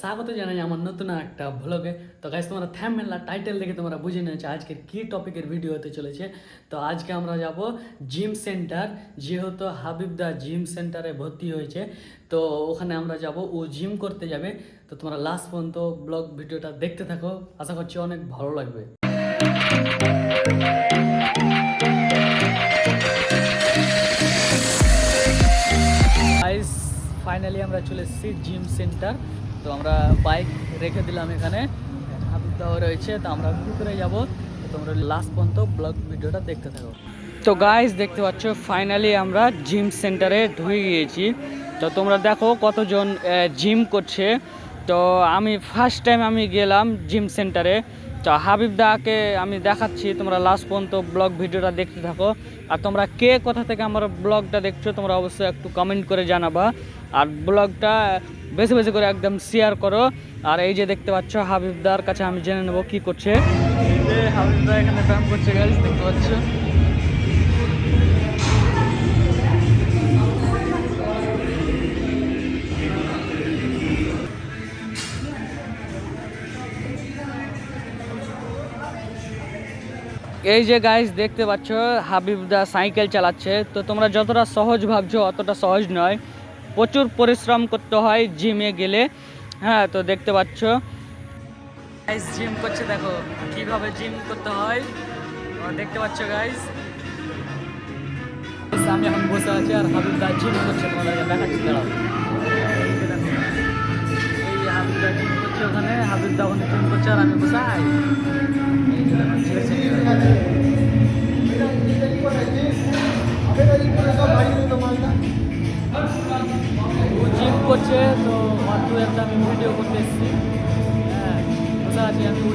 স্বাগত জানাই আমার নতুন একটা ব্লগে তো গাইস তোমরা থ্যামমেলা টাইটেল দেখে তোমরা বুঝে নিয়েছো আজকের কি টপিকের ভিডিও হতে চলেছে। তো আজকে আমরা যাব জিম সেন্টার যেহেতু হাবিবদা জিম সেন্টারে ভর্তি হয়েছে, তো ওখানে আমরা যাব, ও জিম করতে যাবে। তো তোমরা লাস্ট পর্যন্ত ব্লগ ভিডিওটা দেখতে থাকো, আশা করছি অনেক ভালো লাগবে। ফাইনালি আমরা চলে এসেছি জিম সেন্টার। তো আমরা বাইক রেখে দিলাম এখানে। হাবিব দাও রয়েছে, তো আমরা ভিতরে যাব। তোমরা লাস্ট পর্যন্ত ব্লগ ভিডিওটা দেখতে থাকো। তো গাইস দেখতে পাচ্ছ ফাইনালি আমরা জিম সেন্টারে ঢুকে গিয়েছি। তো তোমরা দেখো কতজন জিম করছে। তো আমি ফার্স্ট টাইম আমি গেলাম জিম সেন্টারে। তো হাবিব দাকে আমি দেখাচ্ছি, তোমরা লাস্ট পর্যন্ত ব্লগ ভিডিওটা দেখতে থাকো। আর তোমরা কে কোথা থেকে আমার ব্লগটা দেখছ, তোমরা অবশ্যই একটু কমেন্ট করে জানাবা। আর ব্লগটা বেশি বেশি করে একদম শেয়ার করো। আর এই যে দেখতে পাচ্ছ হাবিবদার কাছে আমি জেনে নেব কি করছে। এই যে হাবিবদা এখানে ব্যায়াম করছে গাইজ দেখতে পাচ্ছ? এই যে গাইস দেখতে পাচ্ছ হাবিবদা সাইকেল চালাচ্ছে। তো তোমরা যতটা সহজ ভাবছ, অতটা সহজ নয়। প্রচুর পরিশ্রম করতে হয় জিমে গেলে। হ্যাঁ তো দেখতে পাচ্ছ। জিম করছে, দেখো কীভাবে জিম করতে হয়। দেখতে পাচ্ছ গাইস আমি এখন বসে আছি আর হাবিবদা জিম করছে, তোমাদেরকে দেখাচ্ছি, দাঁড়াও। এই হাবিবদা জিম করছে ওখানে হাবিবদা ওখানে জিম করছে আর আমি বসে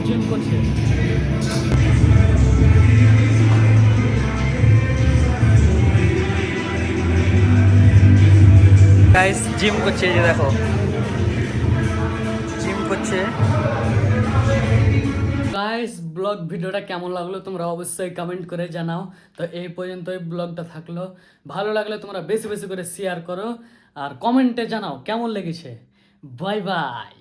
জিম করছে। গাইস জিম করছে এই যে দেখো। জিম করছে। গাইস ব্লগ ভিডিওটা কেমন লাগল তোমরা অবশ্যই কমেন্ট করে জানাও। তো এই পর্যন্তই ব্লগটা থাকল। ভালো লাগলে তোমরা বেশি বেশি করে শেয়ার করো। আর কমেন্টে জানাও কেমন লেগেছে। Bye bye